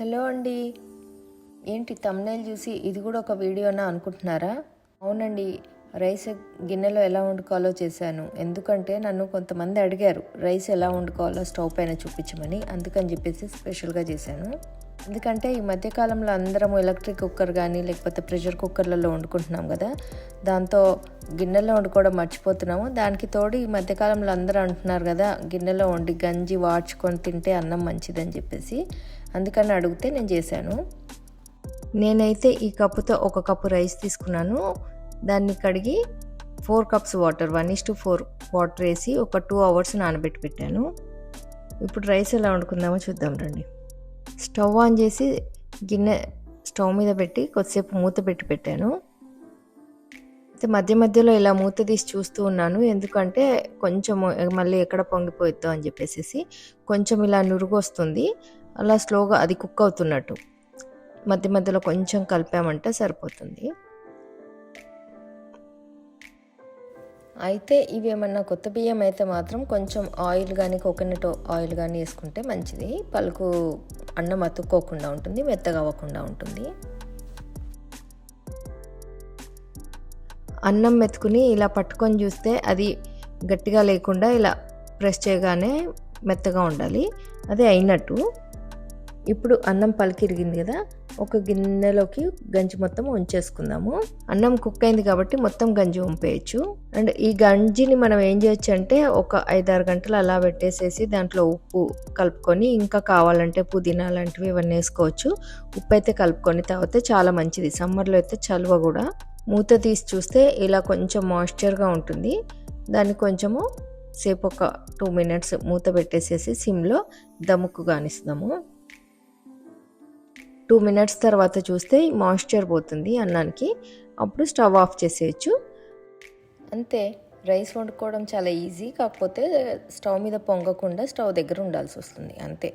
Hello అండి. ఏంటి thumbnail చూసి ఇది కూడా ఒక వీడియోనా అనుకుంటున్నారా? అవునండి. రైస్ గిన్నెలో ఎలా వండుకోవాలో చేశాను. ఎందుకంటే నన్ను కొంతమంది అడిగారు రైస్ ఎలా వండుకోవాలో స్టవ్ పైన చూపించమని. అందుకని చెప్పేసి స్పెషల్గా చేశాను. ఎందుకంటే ఈ మధ్యకాలంలో అందరం ఎలక్ట్రిక్ కుక్కర్ కానీ లేకపోతే ప్రెషర్ కుక్కర్లలో వండుకుంటున్నాం కదా. దాంతో గిన్నెలో వండుకోవడం మర్చిపోతున్నాము. దానికి తోడు ఈ మధ్యకాలంలో అందరూ అంటున్నారు కదా గిన్నెలో వండి గంజి వాడ్చుకొని తింటే అన్నం మంచిదని చెప్పేసి. అందుకని అడిగితే నేను చేశాను. నేనైతే ఈ కప్పుతో ఒక కప్పు రైస్ తీసుకున్నాను. దాన్ని కడిగి four cups water one is to four water వేసి ఒక టూ అవర్స్ నానబెట్టి పెట్టాను. ఇప్పుడు రైస్ ఎలా వండుకుందామో చూద్దాం రండి. స్టవ్ ఆన్ చేసి గిన్నె స్టవ్ మీద పెట్టి కొద్దిసేపు మూత పెట్టి పెట్టాను. అయితే మధ్య మధ్యలో ఇలా మూత తీసి చూస్తూ ఉన్నాను. ఎందుకంటే కొంచెం మళ్ళీ ఎక్కడ పొంగిపోయిద్దో అని చెప్పేసి కొంచెం ఇలా నురుగు వస్తుంది. అలా స్లోగా అది కుక్ అవుతున్నట్టు. మధ్య మధ్యలో కొంచెం కలిపామంటే సరిపోతుంది. అయితే ఇవి ఏమన్నా కొత్త బియ్యం అయితే మాత్రం కొంచెం ఆయిల్ కానీ కోకోనట్ ఆయిల్ కానీ వేసుకుంటే మంచిది. పలుకు అన్నం అతుక్కోకుండా ఉంటుంది మెత్తగా అవ్వకుండా ఉంటుంది. అన్నం మెతుకుని ఇలా పట్టుకొని చూస్తే అది గట్టిగా లేకుండా ఇలా ప్రెస్ చేయగానే మెత్తగా ఉండాలి. అదే అయినట్టు. ఇప్పుడు అన్నం పలికిరిగింది కదా ఒక గిన్నెలోకి గంజి మొత్తం ఉంచేసుకుందాము. అన్నం కుక్ అయింది కాబట్టి మొత్తం గంజి ఉంపేయచ్చు. అండ్ ఈ గంజిని మనం ఏం చేయొచ్చు అంటే ఒక ఐదారు గంటలు అలా పెట్టేసేసి దాంట్లో ఉప్పు కలుపుకొని ఇంకా కావాలంటే పుదీనా లాంటివి ఇవన్నీ వేసుకోవచ్చు. ఉప్పు అయితే కలుపుకొని తాగితే చాలా మంచిది. సమ్మర్లో అయితే చలువ కూడా మూత తీసి చూస్తే ఇలా కొంచెం మాయిశ్చర్గా ఉంటుంది. దాన్ని కొంచెము సేపు ఒక టూ మినిట్స్ మూత పెట్టేసేసి సిమ్లో దమ్ముకు కానిస్తాము టూ మినిట్స్ తర్వాత చూస్తే మాయిశ్చర్ పోతుంది అన్నానికి. అప్పుడు స్టవ్ ఆఫ్ చేసేయచ్చు. అంతే రైస్ వండుకోవడం చాలా ఈజీ కాకపోతే స్టవ్ మీద పొంగకుండా స్టవ్ దగ్గర ఉండాల్సి వస్తుంది అంతే.